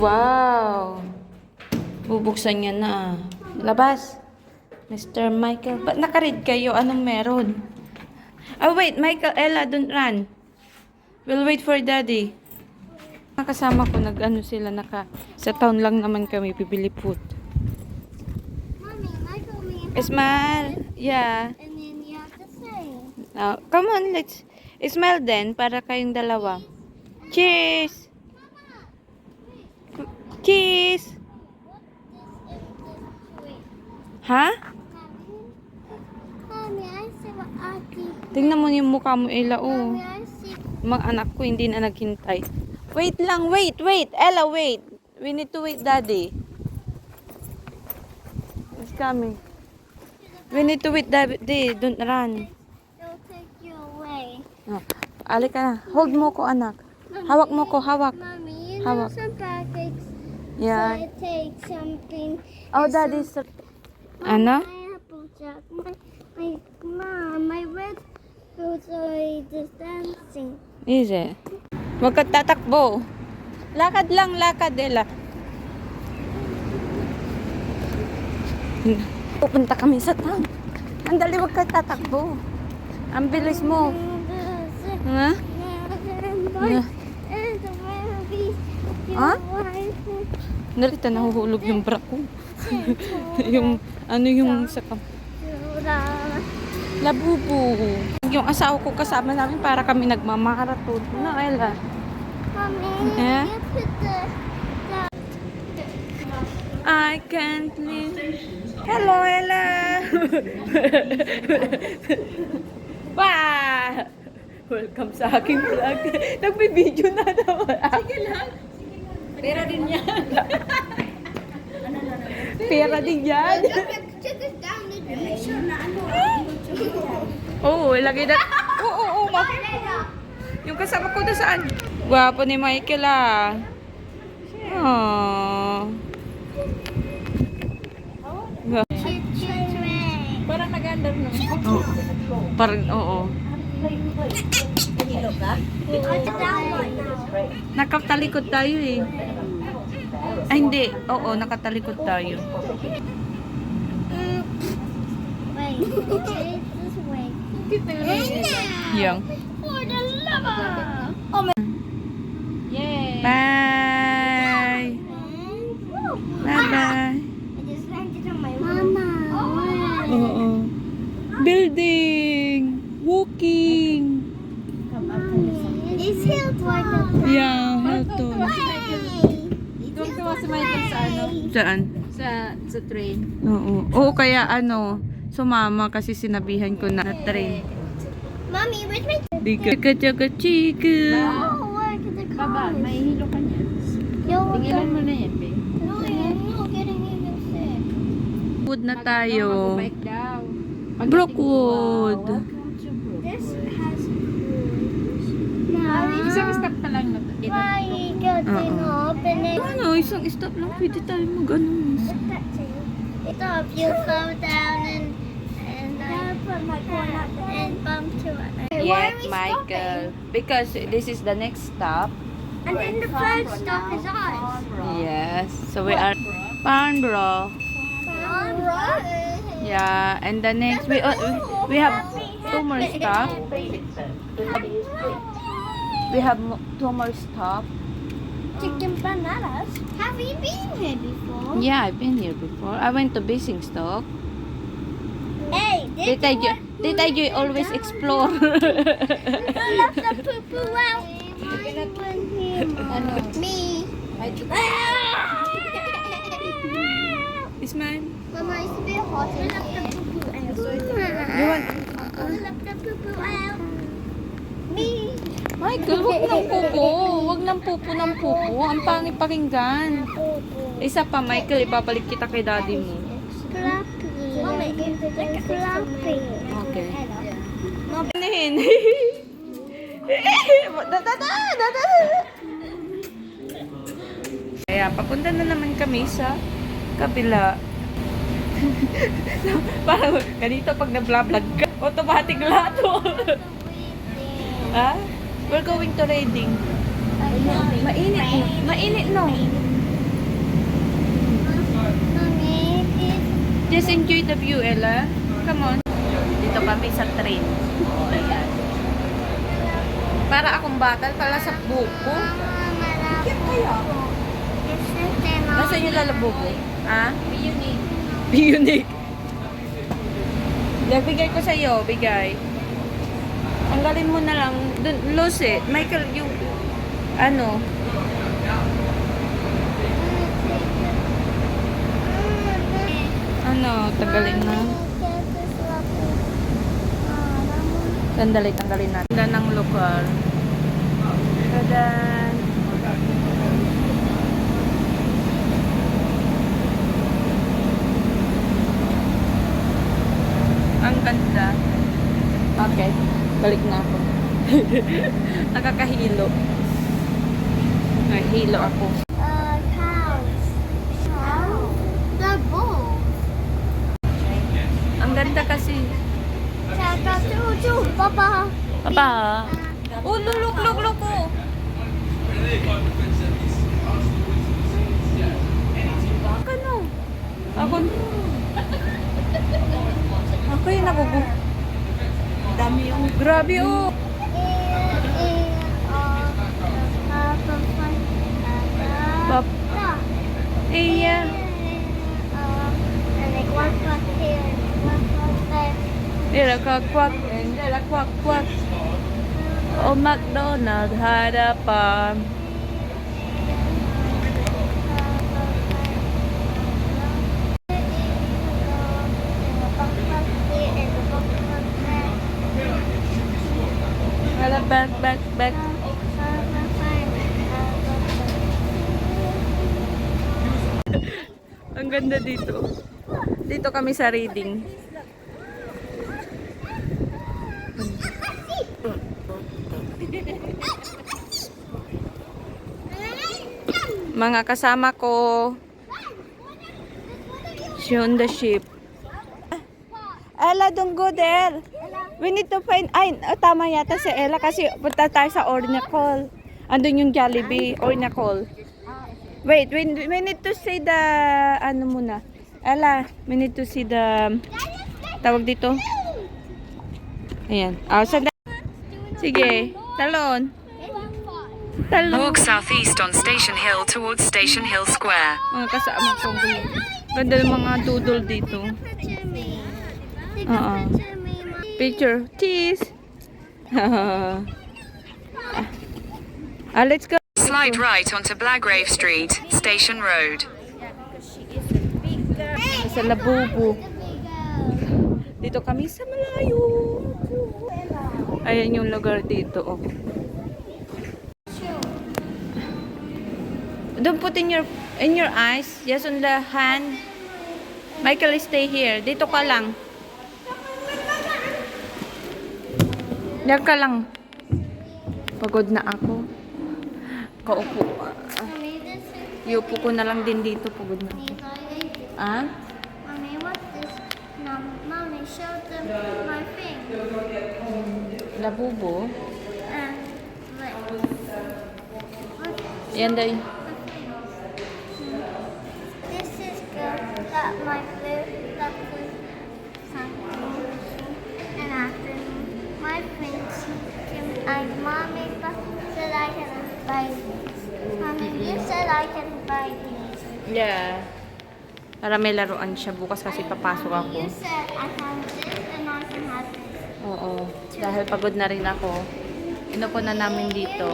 Wow! Bubuksan niya na. Labas. Mr. Michael. Ba't nakaread kayo? Anong meron? Oh, wait. Michael, Ella, don't run. We'll wait for daddy. Nakasama ko, nag-ano sila, naka, sa town lang naman kami, bibili food. Mommy, Michael, me, Smile. Yeah. and then you have to say. Now, come on, let's smile then para kayong dalawa. Cheers! Cheers! Ha? Tingnan mo yung mukha mo, Ella, oh. Mga anak ko hindi na naghintay. Wait lang, wait, wait. Ella, wait. We need to wait, Daddy. It's coming. We need to wait, Daddy. Don't run. They'll take you away. Oh, alik ka na. Hold mo ko, anak. Hawak mo ko, hawak. Mommy, you Hawak. know some pancakes. Yeah. So I take something. Oh, Daddy. some- sir- Ano? My apple jack. My, my, mom, my red are just dancing. Is it? Huwag ka tatakbo. Lakad lang, lakad, Ella. Pupunta kami sa town. Andali, huwag ka tatakbo. Ang bilis mo. Ha? Yeah. Huh? Narita, nahuhulog yung bra ko. yung, ano yung sa kam... Labubo. Yung asawa ko kasama namin para kami nagmamarathon. No, Ella? Mommy, Yeah? the, the I can't live. Hello, Ella! Wow! Welcome sa aking vlog. Nagbe-video na naman. Sige lang. Pera din yan. Pera din yan. check this down. Make sure na ano. Oo, na. Oo, oo, oo. ma- Yung kasama ko na saan? Gwapo ni Michael ah. Aww. Parang nag-under no? Oh, parang, oo. Nakatalikod tayo eh. Ay, hindi. Oo, nakatalikod tayo. Wait, it's this way. Yang. For the lover! Bye! Bye-bye. I just landed on my Mama. Oo. Building! Walking! Hill toward the Yeah, Hilton. Doon ka si Michael sa ano? Saan? Sa, sa train. Oo. Oo, kaya ano, sumama kasi sinabihan ko na train. Mommy, where's my... Chika, chika, chika. Oh, look at the cars. Baba, may hilo ka niya. Tingilan mo na yan, be. No, I'm not getting even sick. Wood na tayo. Daw. Brookwood. Welcome to Brook. This has rooms. Now, Isang stop pa lang na ito. why you got to open it? Ano, isang stop lang. Pwede tayo mag ano. Stop, you fall down and and I put my corn up and bump to it. Why are we stopping? Because this is the next stop. And then the third stop is ours. Yes. So we are Farnborough. Alright. Yeah, and the next we uh, we have two more stop. We have two more stop. Chicken bananas. Have you been here before? Yeah, I've been here before. I went to Basingstoke. Hey, did Did I ju- did I ju- always explore? I left the poo poo out. Ano? Me. Ismail. Mama, it's a bit hot. I left the poo poo out. You want? I left the poo poo out. Me. Michael, wag ng pupo. Wag ng pupo ng pupo. Ang pangit pakinggan. Isa pa, Michael, ibabalik kita kay daddy mo. Fluffy. Okay. Anihin. da, da, da, da, da. Kaya papunta na naman kami sa kabila. Parang ganito pag na-vlog ka, automatic lahat. ha? We're going to raiding. Mainit no. Mainit no. Just enjoy the view, Ella. Come on. Dito kami sa train. Ayan. Para akong batal pala sa buko. Cute kayo. Basta yung lalabubo. Eh? Ha? Be unique. Be unique. Bigay ko sa'yo, bigay. Tanggalin mo na lang. Dun, lose it. Michael, yung, ano, ano, tanggalin na. Sandali, tanggalin natin. Ganda ng lugar. Tadan. Ang ganda. Okay, balik na ako. Nakakahilo. Nahilo ako. Uh, cows. Cows? They're bulls. Ang ganda kasi. Tata, choo, choo, papa. Papa. Oh, look, look, look, look. Oh. Ako. Ako yung nagugu. Dami yung... Grabe oh. Pap. Iya. Dila ka kwak. Dila kwak kwak. Oh, McDonald had a farm. Back, back, back. Ang ganda dito. Dito kami sa reading. Mga kasama ko. She on the ship. Ella, don't go there. We need to find... Ay, oh, tama yata si Ella kasi punta tayo sa Orniacol. Andun yung Jollibee, Orniacol. Wait, we, we need to see the... Ano muna? Ella, we need to see the... Tawag dito? Ayan. Ah, sanda. Sige, talon. Talon. Walk southeast on Station Hill towards Station Hill Square. Mga kasama ko. Ganda ng mga doodle dito. Oo. Picture. Cheese. ah, let's go. Slide right onto Blagrave Street, Station Road. Sa Labubu. Dito kami sa malayo. Ayan yung lugar dito. Oh. Don't put in your in your eyes. Yes, on the hand. Michael, stay here. Dito ka lang. Diyan ka lang. Pagod na ako. Kaupo. Iupo ko na lang din dito. Pagod na ako. Ah? Mommy, what's this? No, mommy, show them my thing. Labubo. And. What's Yan daw. This is good. That my blue. That blue. Something. And after my friends, can I, mommy said I can buy these. Mommy, you said I can buy these. Yeah. Para may laruan siya bukas kasi papasok ako. You said I have this and I can have this. Oo. Dahil pagod na rin ako. Inupo na namin dito.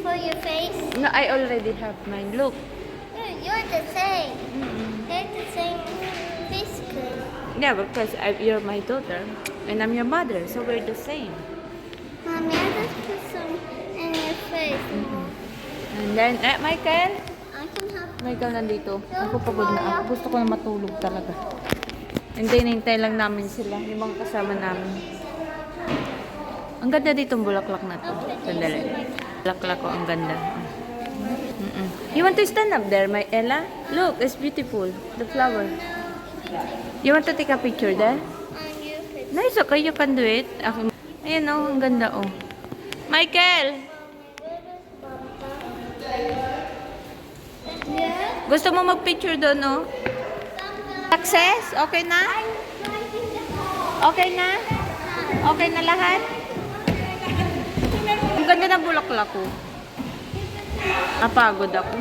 For your face? No, I already have mine. Look. You're, the same. You're the same face color. Yeah, because I, you're my daughter. And I'm your mother. So we're the same. Mommy, I just put some in your face. And then, eh, Michael? Michael nandito. Ako na ako. Gusto ko na matulog talaga. Hintay-hintay lang namin sila. Yung mga kasama namin. Ang ganda dito bulaklak na to. Sandali. Bulaklak ko, ang ganda. Mm-mm. You want to stand up there, my Ella? Look, it's beautiful. The flower. You want to take a picture there? Nice, okay, you can do it. Ako, ayan oh, ang ganda oh. Michael! Gusto mo mag-picture doon oh? Success? Okay na? Okay na? Okay na lahat? Ang ganda ng bulaklak ko. Napagod ako.